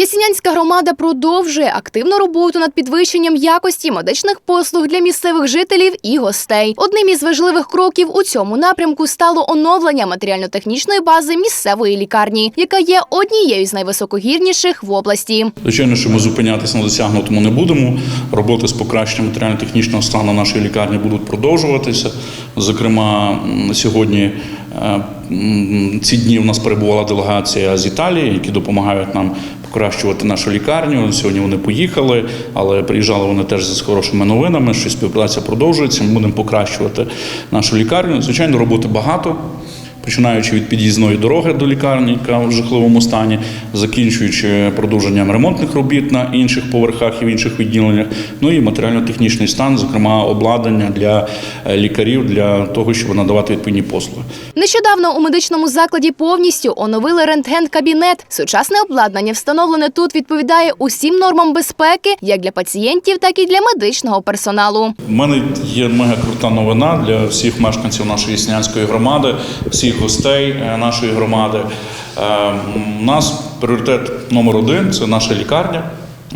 Ясінянська громада продовжує активну роботу над підвищенням якості медичних послуг для місцевих жителів і гостей. Одним із важливих кроків у цьому напрямку стало оновлення матеріально-технічної бази місцевої лікарні, яка є однією з найвисокогірніших в області. Звичайно, що ми зупинятися на досягнутому не будемо. Роботи з покращенням матеріально-технічного стану нашої лікарні будуть продовжуватися. Зокрема, сьогодні ці дні у нас перебувала делегація з Італії, які допомагають нам покращувати нашу лікарню. Сьогодні вони поїхали, але приїжджали вони теж з хорошими новинами, що співпраця продовжується. Ми будемо покращувати нашу лікарню. Звичайно, роботи багато. Починаючи від під'їзної дороги до лікарні, яка в жахливому стані, закінчуючи продовженням ремонтних робіт на інших поверхах і в інших відділеннях, ну і матеріально-технічний стан, зокрема обладнання для е, лікарів для того, щоб надавати відповідні послуги. Нещодавно у медичному закладі повністю оновили рентген-кабінет. Сучасне обладнання, встановлене тут, відповідає усім нормам безпеки як для пацієнтів, так і для медичного персоналу. У мене є мега крута новина для всіх мешканців нашої Снянської громади, всіх гостей е, нашої громади. Е, У нас пріоритет номер один це наша лікарня.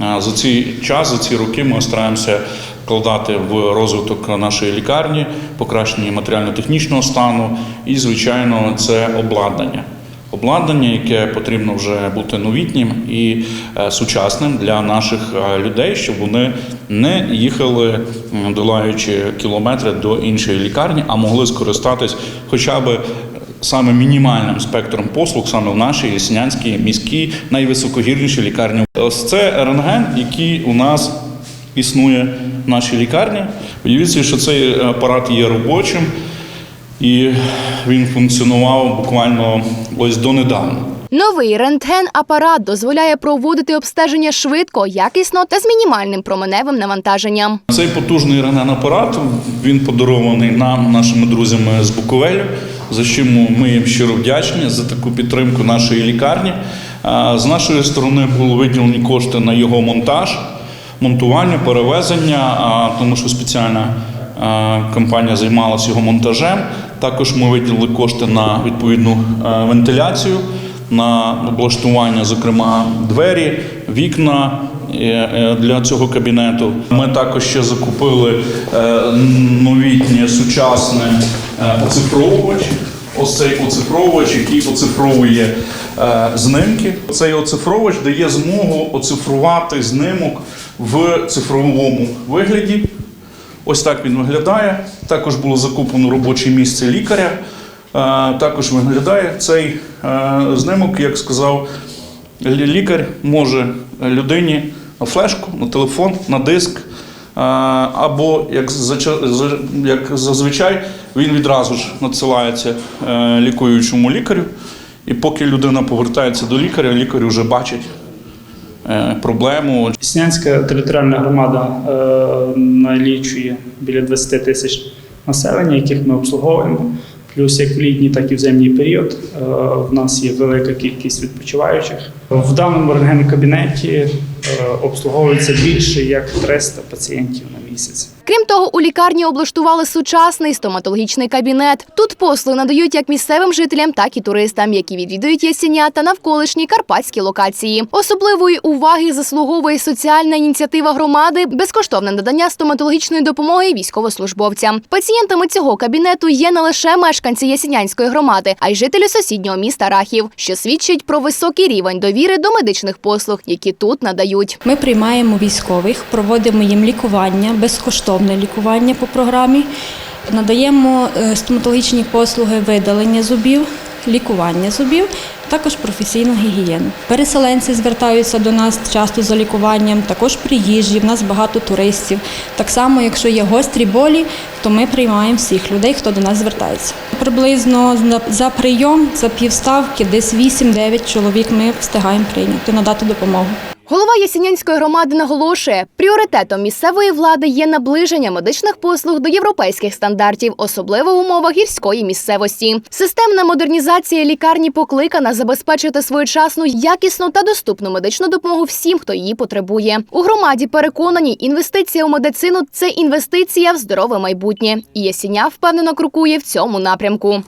Е, За цей час, за ці роки ми стараємося вкладати в розвиток нашої лікарні, покращення матеріально-технічного стану і, звичайно, це обладнання. Обладнання, яке потрібно вже бути новітнім і сучасним для наших людей, щоб вони не їхали, долаючи кілометри до іншої лікарні, а могли скористатись хоча б саме мінімальним спектром послуг саме в нашій Яснянській міській найвисокогірнішій лікарні. Ось це рентген, який у нас існує в нашій лікарні. Подивіться, що цей апарат є робочим. І він функціонував буквально ось донедавна. Новий рентген-апарат дозволяє проводити обстеження швидко, якісно та з мінімальним променевим навантаженням. Цей потужний рентген-апарат він подарований нам, нашими друзями з Буковелю, за що ми їм щиро вдячні за таку підтримку нашої лікарні. З нашої сторони були виділені кошти на його монтаж, монтування, перевезення, тому що спеціальна компанія займалася його монтажем. Також ми виділили кошти на відповідну вентиляцію, на облаштування, зокрема, двері, вікна е, е, для цього кабінету. Ми також ще закупили е, новітнє сучасне е, оцифровувач. Ось цей оцифровувач, який оцифровує е, знимки. Цей оцифровувач дає змогу оцифрувати знимок в цифровому вигляді. Ось так він виглядає. Також було закуплено робоче місце лікаря. Е, Також виглядає цей е, знимок, як сказав лікар, може людині на флешку, на телефон, на диск. Е, Або як, як зазвичай він відразу ж надсилається е, лікуючому лікарю, і поки людина повертається до лікаря, лікар вже бачить е, проблему, Снянська територіальна громада налічує біля 20 тисяч населення, яких ми обслуговуємо. Плюс як в літній, так і в зимній період в нас є велика кількість відпочиваючих. В даному рентген-кабінеті обслуговується більше як 300 пацієнтів на місяць. Крім того, у лікарні облаштували сучасний стоматологічний кабінет. Тут послуги надають як місцевим жителям, так і туристам, які відвідують Ясеня та навколишні карпатські локації. Особливої уваги заслуговує соціальна ініціатива громади, безкоштовне надання стоматологічної допомоги військовослужбовцям. Пацієнтами цього кабінету є не лише мешканці Ясінянської громади, а й жителі сусіднього міста Рахів, що свідчить про високий рівень довіри до медичних послуг, які тут надають. Ми приймаємо військових, проводимо їм лікування, безкоштовне лікування по програмі. Надаємо е, стоматологічні послуги видалення зубів, лікування зубів, також професійну гігієну. Переселенці звертаються до нас часто за лікуванням, також приїжджі, в нас багато туристів. Так само, якщо є гострі болі, то ми приймаємо всіх людей, хто до нас звертається. Приблизно за- прийом, за півставки, десь 8-9 чоловік ми встигаємо прийняти, надати допомогу. Голова Ясінянської громади наголошує, пріоритетом місцевої влади є наближення медичних послуг до європейських стандартів, особливо в умовах гірської місцевості. Системна модернізація лікарні покликана забезпечити своєчасну, якісну та доступну медичну допомогу всім, хто її потребує. У громаді переконані, інвестиція у медицину це інвестиція в здорове майбутнє. І Ясіня впевнено крокує в цьому напрямку.